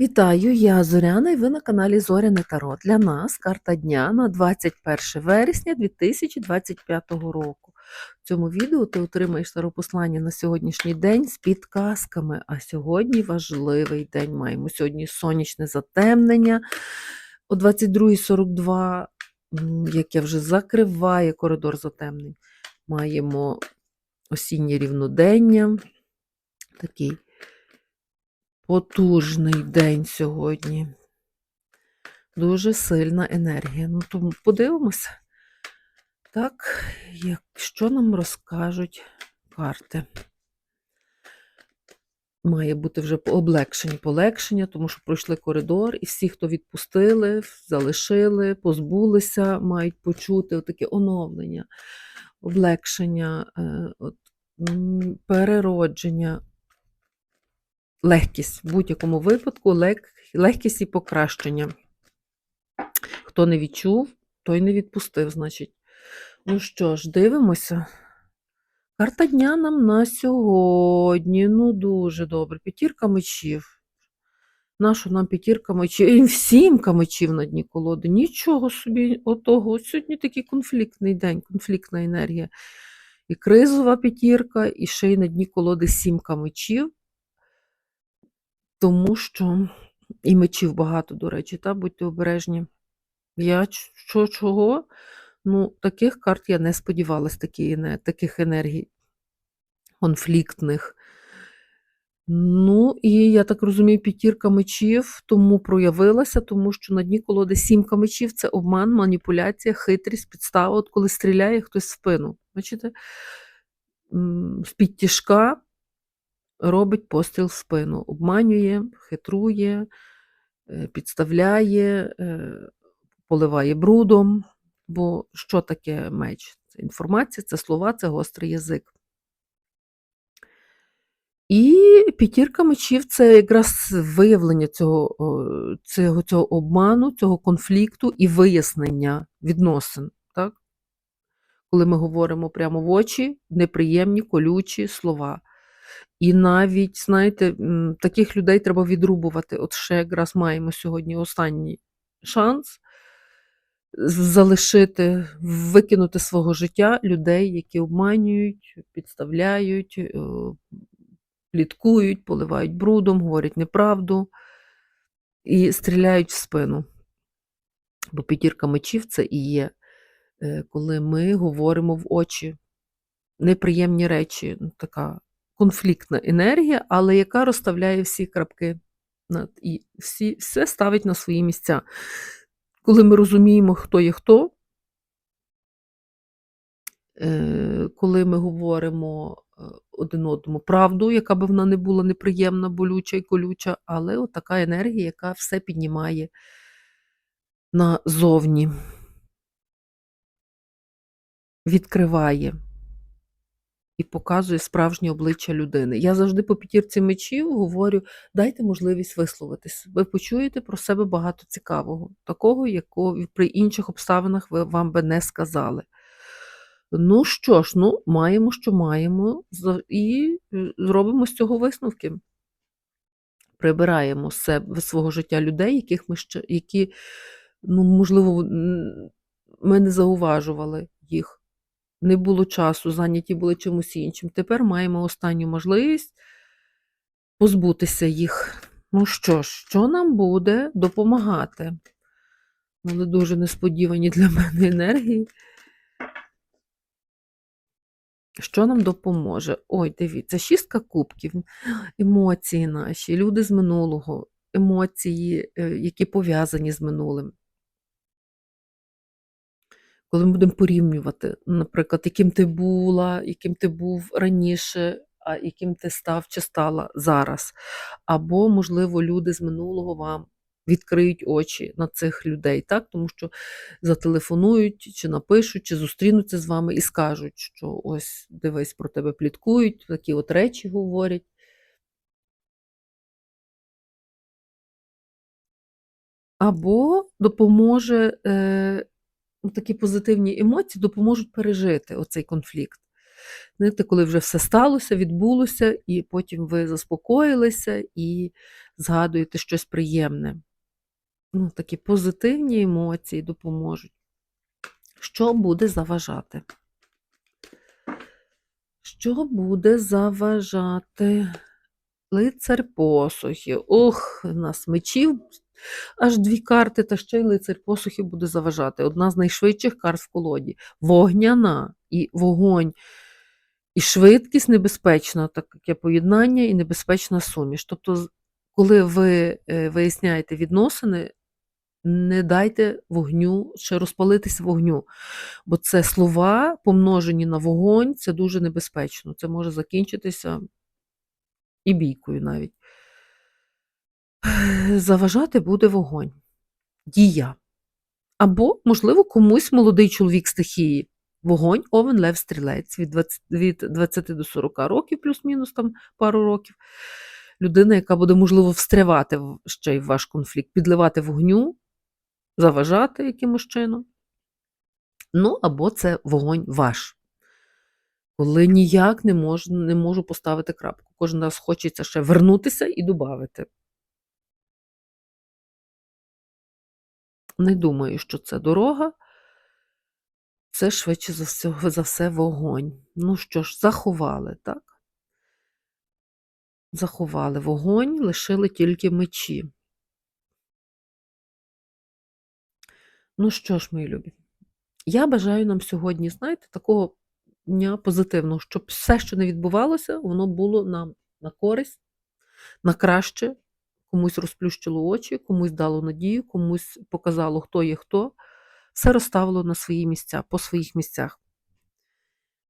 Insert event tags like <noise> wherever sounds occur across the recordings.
Вітаю, я Зоряна і ви на каналі Зоряне Таро. Для нас карта дня на 21 вересня 2025 року. В цьому відео ти отримаєш таропослання на сьогоднішній день з підказками. А сьогодні важливий день. Маємо сьогодні сонячне затемнення о 22.42, яке вже закриває коридор затемнень. Маємо осіннє рівнодення. Такий потужний день сьогодні. Дуже сильна енергія. Ну, тому подивимося. Так, як, що нам розкажуть карти? Має бути вже облегшення, полегшення, тому що пройшли коридор, і всі, хто відпустили, залишили, позбулися, мають почути таке оновлення, облегшення, е, от, переродження, легкість. В будь-якому випадку лег, легкість і покращення. Хто не відчув, той не відпустив, значить. Ну що ж, дивимося. Карта дня нам на сьогодні. Ну, дуже добре. П'ятірка мечів. Нашу нам п'ятірка мечів. І сімка мечів на дні колоди. Нічого собі отого. От Сьогодні такий конфліктний день, конфліктна енергія. І кризова п'ятірка, і ще й на дні колоди сімка мечів. Тому що і мечів багато, до речі, та будьте обережні. Я що чого? Ну, таких карт я не сподівалась, такі, ене- таких енергій конфліктних. Ну, і я так розумію, п'ятірка мечів тому проявилася, тому що на дні колоди сімка мечів це обман, маніпуляція, хитрість, підстава, от коли стріляє хтось в спину. Бачите? З-під тяжка робить постріл в спину, обманює, хитрує, е, підставляє, е, поливає брудом. Бо що таке меч? Це інформація, це слова, це гострий язик. І п'ятірка мечів це якраз виявлення цього, цього, цього обману, цього конфлікту і вияснення відносин. Так? Коли ми говоримо прямо в очі, неприємні, колючі слова. І навіть, знаєте, таких людей треба відрубувати. От ще якраз маємо сьогодні останній шанс залишити, викинути свого життя людей, які обманюють, підставляють, е, пліткують, поливають брудом, говорять неправду і стріляють в спину. Бо п'ятірка мечів це і є, е, коли ми говоримо в очі неприємні речі, ну, така конфліктна енергія, але яка розставляє всі крапки і всі, все ставить на свої місця. Коли ми розуміємо, хто є хто, е, коли ми говоримо е, один одному правду, яка би вона не була неприємна, болюча і колюча, але от така енергія, яка все піднімає назовні, відкриває і показує справжнє обличчя людини. Я завжди по п'ятірці мечів говорю: дайте можливість висловитись. Ви почуєте про себе багато цікавого, такого, якого при інших обставинах ви вам би не сказали. Ну що ж, ну, маємо, що маємо, і е, зробимо з цього висновки. Прибираємо з свого життя людей, яких ми ще, які, ну, можливо, ми не зауважували їх. Не було часу, зайняті були чимось іншим. Тепер маємо останню можливість позбутися їх. Ну що ж, що нам буде допомагати? Але дуже несподівані для <laughs> мене енергії. Що нам допоможе? Ой, дивіться, шістка кубків, емоції наші, люди з минулого, емоції, е, які пов'язані з минулим. Коли ми будемо порівнювати, наприклад, яким ти була, яким ти був раніше, а яким ти став чи стала зараз. Або, можливо, люди з минулого вам відкриють очі на цих людей, так? тому що зателефонують, чи напишуть, чи зустрінуться з вами і скажуть, що ось дивись, про тебе пліткують, такі от речі говорять. Або допоможе е, такі позитивні емоції допоможуть пережити оцей конфлікт. Знаєте, коли вже все сталося, відбулося, і потім ви заспокоїлися і згадуєте щось приємне. Ну, такі позитивні емоції допоможуть. Що буде заважати? Що буде заважати? Лицар посухів. Ох, у нас мечів аж дві карти, та ще й лицар посухів буде заважати. Одна з найшвидших карт в колоді. Вогняна і вогонь. І швидкість небезпечна, таке поєднання і небезпечна суміш. Тобто, коли ви е, виясняєте відносини, не дайте вогню ще розпалитися вогню. Бо це слова, помножені на вогонь, це дуже небезпечно. Це може закінчитися і бійкою навіть. Заважати буде вогонь. Дія. Або, можливо, комусь молодий чоловік стихії. Вогонь, овен, лев, стрілець від 20, від 20 до 40 років, плюс-мінус там пару років. Людина, яка буде, можливо, встрявати ще й в ваш конфлікт, підливати вогню, заважати якимось чином. Ну, або це вогонь ваш. Коли ніяк не можу, не можу поставити крапку. Кожен раз хочеться ще вернутися і додати. Не думаю, що це дорога. Це швидше за все, <laughs> за все вогонь. Ну що ж, заховали, так? Заховали вогонь, лишили тільки мечі. Ну що ж, мої любі, я бажаю нам сьогодні, знаєте, такого дня позитивного, щоб все, що не відбувалося, воно було нам на користь, на краще, комусь розплющило очі, комусь дало надію, комусь показало, хто є хто. Все розставило на свої місця, по своїх місцях.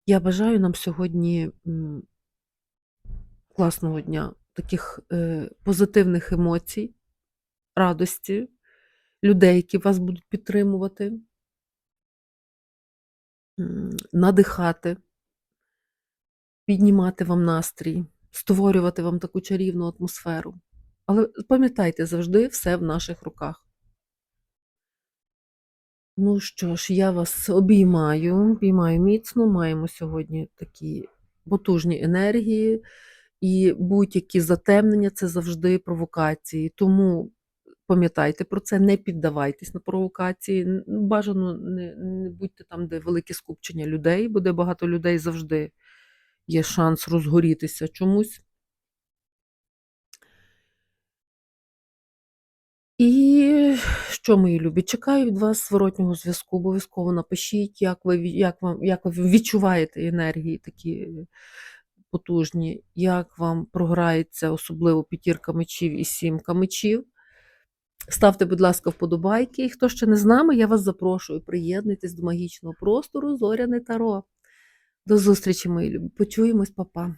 Я бажаю нам сьогодні класного дня, таких е, позитивних емоцій, радості, людей, які вас будуть підтримувати, надихати, піднімати вам настрій, створювати вам таку чарівну атмосферу. Але пам'ятайте, завжди все в наших руках. Ну що ж, я вас обіймаю, обіймаю міцно. Маємо сьогодні такі потужні енергії, і будь-які затемнення це завжди провокації. Тому пам'ятайте про це, не піддавайтесь на провокації. Бажано не, не будьте там, де велике скупчення людей, бо де багато людей завжди є шанс розгорітися чомусь. І що, мої любі, чекаю від вас зворотнього зв'язку. Обов'язково напишіть, як ви, як, вам, як ви відчуваєте енергії такі е, потужні, як вам програється особливо п'ятірка мечів і сімка мечів. Ставте, будь ласка, вподобайки. І хто ще не з нами, я вас запрошую. Приєднуйтесь до магічного простору Зоряне Таро. До зустрічі, мої любі. Почуємось, папа.